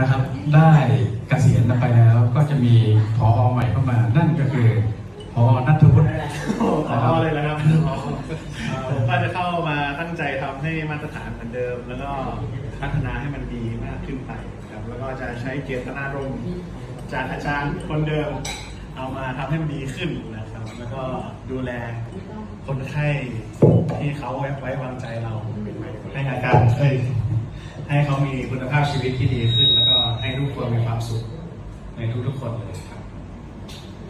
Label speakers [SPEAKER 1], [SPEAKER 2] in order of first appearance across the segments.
[SPEAKER 1] นะครับ ได้เกษียณไปแล้วก็จะมีพอใหม่เข้ามา นั่นก็คือพอนัทวุฒิ
[SPEAKER 2] โอ้ขอเลยนะครับผมก็จะเข้ามาตั้งใจทำให้มาตรฐานเหมือนเดิม แล้วก็พัฒนาให้มันดีมากขึ้นไปครับ แล้วก็จะใช้เจตนารมณ์จากอาจารย์คนเดิม เอามาทำให้มันดีขึ้นนะครับ แล้วก็ดูแลคนไข้ที่เขาไว้ไว้วางใจเราให้อาการเอ้ยให้เขามีคุณภาพชีวิตที่ดีขึ้นแล้วก็ให้ ทุกคนมีความสุขในทุกๆคนเลยครับ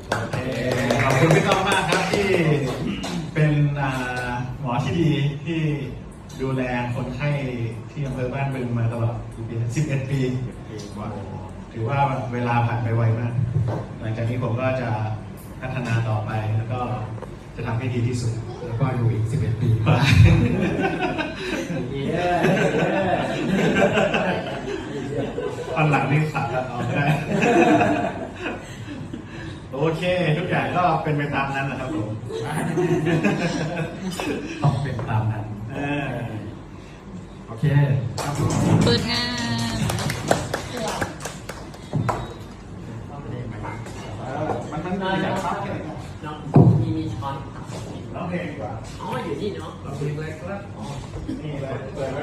[SPEAKER 2] โอเคขอบคุณพี่ต้อมมากครับที่เป็นหมอที่ดีที่ดูแลคนไข้ที่อำเภอบ้านบึงมาตลอดกี่ปี11 ปีถือว่าเวลาผ่านไปไวมาก หลังจากนี้ผมก็จะพัฒนาต่อไปแล้วก็จะทำให้ดีที่สุด
[SPEAKER 1] แล้วก็อยู่อีก 11 ปี
[SPEAKER 2] ตอนหลังนี่สับกันออกได้ โอเค ทุกอย่างก็เป็นไปตามนั้นนะครับผม
[SPEAKER 1] ต้องเป็นตามนั้น
[SPEAKER 2] เออ
[SPEAKER 1] โอเค
[SPEAKER 3] เปิดงาน
[SPEAKER 2] มันมันมีแต่ครับ
[SPEAKER 4] เนาะมีมีช้อนตัก
[SPEAKER 2] ร้องเพลงดีกว่า
[SPEAKER 4] อ๋อ อยู่นี่เนาะ
[SPEAKER 2] ร้องเพลงเลยครับนี่เลยเปิดไว้